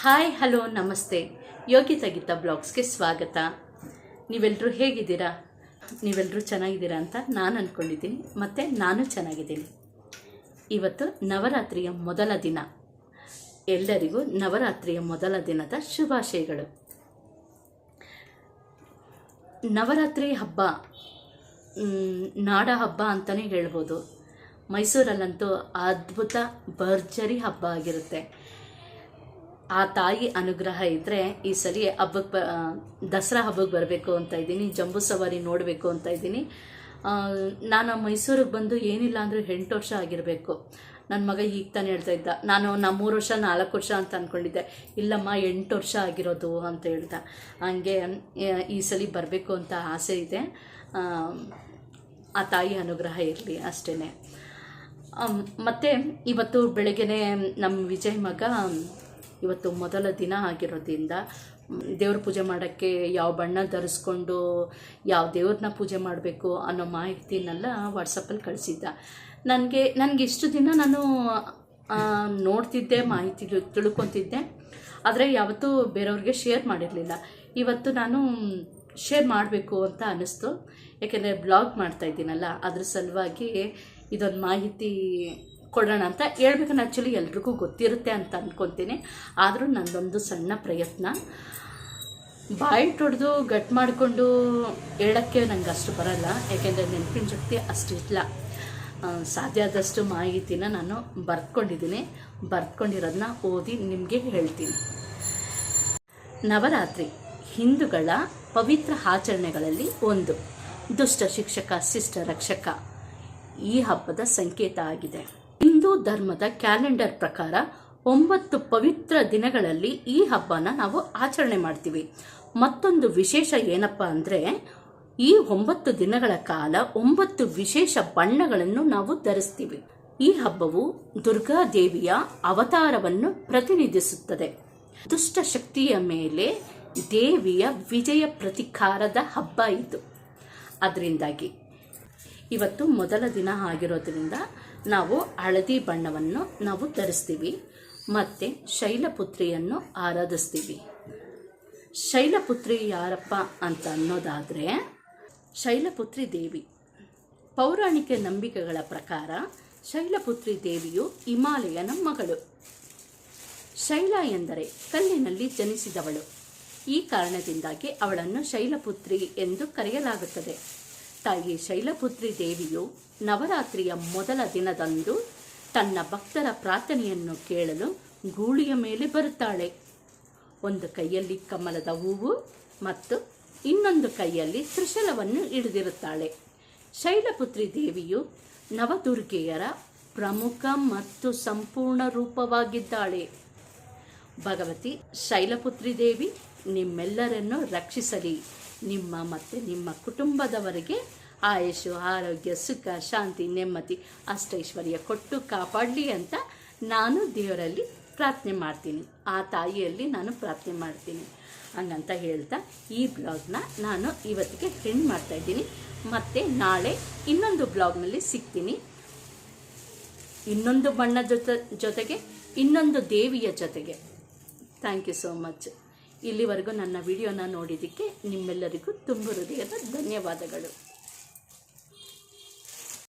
Hi, hello, ನಮಸ್ತೆ. ಯೋಗಿತಾ ಗೀತಾ ಬ್ಲಾಗ್ಸ್ಗೆ ಸ್ವಾಗತ. ನೀವೆಲ್ಲರೂ ಹೇಗಿದ್ದೀರಾ? ನೀವೆಲ್ಲರೂ ಚೆನ್ನಾಗಿದ್ದೀರಾ ಅಂತ ನಾನು ಅಂದ್ಕೊಂಡಿದ್ದೀನಿ ಮತ್ತು ನಾನು ಚೆನ್ನಾಗಿದ್ದೀನಿ. ಇವತ್ತು ನವರಾತ್ರಿಯ ಮೊದಲ ದಿನ. ಎಲ್ಲರಿಗೂ ನವರಾತ್ರಿಯ ಮೊದಲ ದಿನದ ಶುಭಾಶಯಗಳು. ನವರಾತ್ರಿ ಹಬ್ಬ ನಾಡ ಹಬ್ಬ ಅಂತಲೇ ಹೇಳ್ಬೋದು. ಮೈಸೂರಲ್ಲಂತೂ ಅದ್ಭುತ ಭರ್ಜರಿ ಹಬ್ಬ ಆಗಿರುತ್ತೆ. ಆ ತಾಯಿ ಅನುಗ್ರಹ ಇದ್ದರೆ ಈ ಸಲ ಹಬ್ಬಕ್ಕೆ ಬ ದಸರಾ ಹಬ್ಬಕ್ಕೆ ಬರಬೇಕು ಅಂತ ಇದ್ದೀನಿ, ಜಂಬೂ ಸವಾರಿ ನೋಡಬೇಕು ಅಂತ ಇದ್ದೀನಿ. ನಾನು ಮೈಸೂರಿಗೆ ಬಂದು ಏನಿಲ್ಲ ಅಂದರೂ ಎಂಟು ವರ್ಷ ಆಗಿರಬೇಕು. ನನ್ನ ಮಗ ಈಗ ತಾನೇ ಹೇಳ್ತಾ ಇದ್ದ, ನಾನು ನಾ ಮೂರು ವರ್ಷ, ನಾಲ್ಕು ವರ್ಷ ಅಂತ ಅಂದ್ಕೊಂಡಿದ್ದೆ ಇಲ್ಲಮ್ಮ, ಎಂಟು ವರ್ಷ ಆಗಿರೋದು ಅಂತ ಹೇಳ್ದ. ಹಂಗೆ ಈ ಸಲ ಬರಬೇಕು ಅಂತ ಆಸೆ ಇದೆ. ಆ ತಾಯಿ ಅನುಗ್ರಹ ಇರಲಿ ಅಷ್ಟೇ ಮತ್ತು ಇವತ್ತು ಬೆಳಗ್ಗೆ ನಮ್ಮ ವಿಜಯ್ ಮಗ ಇವತ್ತು ಮೊದಲ ದಿನ ಆಗಿರೋದ್ರಿಂದ ದೇವ್ರ ಪೂಜೆ ಮಾಡೋಕ್ಕೆ ಯಾವ ಬಣ್ಣ ಧರಿಸ್ಕೊಂಡು ಯಾವ ದೇವ್ರನ್ನ ಪೂಜೆ ಮಾಡಬೇಕು ಅನ್ನೋ ಮಾಹಿತಿನೆಲ್ಲ ವಾಟ್ಸಪ್ಪಲ್ಲಿ ಕಳಿಸಿದ್ದ. ನನಗೆ ನನಗೆ ಇಷ್ಟು ದಿನ ನಾನು ನೋಡ್ತಿದ್ದೆ, ಮಾಹಿತಿ ತಿಳ್- ತಿಳ್ಕೊತಿದ್ದೆ. ಆದರೆ ಯಾವತ್ತೂ ಬೇರೆಯವ್ರಿಗೆ ಶೇರ್ ಮಾಡಿರಲಿಲ್ಲ. ಇವತ್ತು ನಾನು ಶೇರ್ ಮಾಡಬೇಕು ಅಂತ ಅನ್ನಿಸ್ತು. ಯಾಕೆಂದರೆ ಬ್ಲಾಗ್ ಮಾಡ್ತಾ ಇದ್ದೀನಲ್ಲ, ಅದ್ರ ಸಲುವಾಗಿ ಇದೊಂದು ಮಾಹಿತಿ ಕೊಡೋಣ ಅಂತ ಹೇಳ್ಬೇಕು ಆ್ಯಕ್ಚುಲಿ ಎಲ್ರಿಗೂ ಗೊತ್ತಿರುತ್ತೆ ಅಂತ ಅಂದ್ಕೊತೀನಿ ಆದರೂ ನಂದೊಂದು ಸಣ್ಣ ಪ್ರಯತ್ನ. ಬಾಯಿ ತೊಡೆದು ಗಟ್ ಮಾಡಿಕೊಂಡು ಹೇಳೋಕ್ಕೆ ನಂಗೆ ಅಷ್ಟು ಬರಲ್ಲ. ಯಾಕೆಂದರೆ ನೆನಪಿನ ಶಕ್ತಿ ಅಷ್ಟಿಲ್ಲ ಸಾಧ್ಯ ಆದಷ್ಟು ಮಾಹಿತಿನ ನಾನು ಬರ್ಕೊಂಡಿದ್ದೀನಿ ಬರ್ಕೊಂಡಿರೋದನ್ನ ಓದಿ ನಿಮಗೆ ಹೇಳ್ತೀನಿ. ನವರಾತ್ರಿ ಹಿಂದೂಗಳ ಪವಿತ್ರ ಆಚರಣೆಗಳಲ್ಲಿ ಒಂದು. ದುಷ್ಟ ಶಿಕ್ಷಕ, ಶಿಷ್ಟ ರಕ್ಷಕ. ಈ ಹಬ್ಬದ ಸಂಕೇತ ಆಗಿದೆ. ಹಿಂದೂ ಧರ್ಮದ ಕ್ಯಾಲೆಂಡರ್ ಪ್ರಕಾರ ಒಂಬತ್ತು ಪವಿತ್ರ ದಿನಗಳಲ್ಲಿ ಈ ಹಬ್ಬನ ನಾವು ಆಚರಣೆ ಮಾಡ್ತೀವಿ. ಮತ್ತೊಂದು ವಿಶೇಷ ಏನಪ್ಪ ಅಂದರೆ ಈ ಒಂಬತ್ತು ದಿನಗಳ ಕಾಲ ಒಂಬತ್ತು ವಿಶೇಷ ಬಣ್ಣಗಳನ್ನು ನಾವು ಧರಿಸ್ತೀವಿ. ಈ ಹಬ್ಬವು ದುರ್ಗಾದೇವಿಯ ಅವತಾರವನ್ನು ಪ್ರತಿನಿಧಿಸುತ್ತದೆ. ದುಷ್ಟ ಶಕ್ತಿಯ ಮೇಲೆ ದೇವಿಯ ವಿಜಯ ಪ್ರತಿಕಾರದ ಹಬ್ಬ ಇದು. ಅದರಿಂದಾಗಿ ಇವತ್ತು ಮೊದಲ ದಿನ ಆಗಿರೋದ್ರಿಂದ ನಾವು ಹಳದಿ ಬಣ್ಣವನ್ನು ನಾವು ಧರಿಸ್ತೀವಿ. ಮತ್ತು ಶೈಲಪುತ್ರಿಯನ್ನು ಆರಾಧಿಸ್ತೀವಿ. ಶೈಲಪುತ್ರಿ ಯಾರಪ್ಪ ಅಂತ ಅನ್ನೋದಾದರೆ ಶೈಲಪುತ್ರಿ ದೇವಿ. ಪೌರಾಣಿಕ ನಂಬಿಕೆಗಳ ಪ್ರಕಾರ ಶೈಲಪುತ್ರಿ ದೇವಿಯು ಹಿಮಾಲಯನ ಮಗಳು. ಶೈಲ ಎಂದರೆ ಕಲ್ಲಿನಲ್ಲಿ ಜನಿಸಿದವಳು. ಈ ಕಾರಣದಿಂದಾಗಿ ಅವಳನ್ನು ಶೈಲಪುತ್ರಿ ಎಂದು ಕರೆಯಲಾಗುತ್ತದೆ. ತಾಯಿ ಶೈಲಪುತ್ರಿ ದೇವಿಯು ನವರಾತ್ರಿಯ ಮೊದಲ ದಿನದಂದು ತನ್ನ ಭಕ್ತರ ಪ್ರಾರ್ಥನೆಯನ್ನು ಕೇಳಲು ಗೂಳಿಯ ಮೇಲೆ ಬರುತ್ತಾಳೆ. ಒಂದು ಕೈಯಲ್ಲಿ ಕಮಲದ ಹೂವು ಮತ್ತು ಇನ್ನೊಂದು ಕೈಯಲ್ಲಿ ತ್ರಿಶಲವನ್ನು ಹಿಡಿದಿರುತ್ತಾಳೆ. ಶೈಲಪುತ್ರಿ ದೇವಿಯು ನವದುರ್ಗೆಯರ ಪ್ರಮುಖ ಮತ್ತು ಸಂಪೂರ್ಣ ರೂಪವಾಗಿದ್ದಾಳೆ. ಭಗವತಿ ಶೈಲಪುತ್ರಿ ದೇವಿ, ನಿಮ್ಮೆಲ್ಲರನ್ನು ರಕ್ಷಿಸಲಿ. ನಿಮ್ಮ ಮತ್ತು ನಿಮ್ಮ ಕುಟುಂಬದವರಿಗೆ ಆಯುಷು ಆರೋಗ್ಯ, ಸುಖ, ಶಾಂತಿ, ನೆಮ್ಮದಿ, ಅಷ್ಟೈಶ್ವರ್ಯ ಕೊಟ್ಟು ಕಾಪಾಡಲಿ ಅಂತ ನಾನು ದೇವರಲ್ಲಿ ಪ್ರಾರ್ಥನೆ ಮಾಡ್ತೀನಿ. ಆ ತಾಯಿಯಲ್ಲಿ ನಾನು ಪ್ರಾರ್ಥನೆ ಮಾಡ್ತೀನಿ. ಹಂಗಂತ ಹೇಳ್ತಾ ಈ ಬ್ಲಾಗ್ನ ನಾನು ಇವತ್ತಿಗೆ ಹೆಣ್ಣು ಮಾಡ್ತಾ ಇದ್ದೀನಿ. ಮತ್ತು ನಾಳೆ ಇನ್ನೊಂದು ಬ್ಲಾಗ್ನಲ್ಲಿ ಸಿಗ್ತೀನಿ. ಇನ್ನೊಂದು ಬಣ್ಣ ಜೊತೆ, ಜೊತೆಗೆ ಇನ್ನೊಂದು ದೇವಿಯ ಜೊತೆಗೆ. ಥ್ಯಾಂಕ್ ಯು ಸೋ ಮಚ್ ಇಲ್ಲಿವರೆಗೂ ನನ್ನ ವಿಡಿಯೋನ ನೋಡಿದ್ದಕ್ಕೆ ನಿಮ್ಮೆಲ್ಲರಿಗೂ ತುಂಬ ಹೃದಯದ ಧನ್ಯವಾದಗಳು.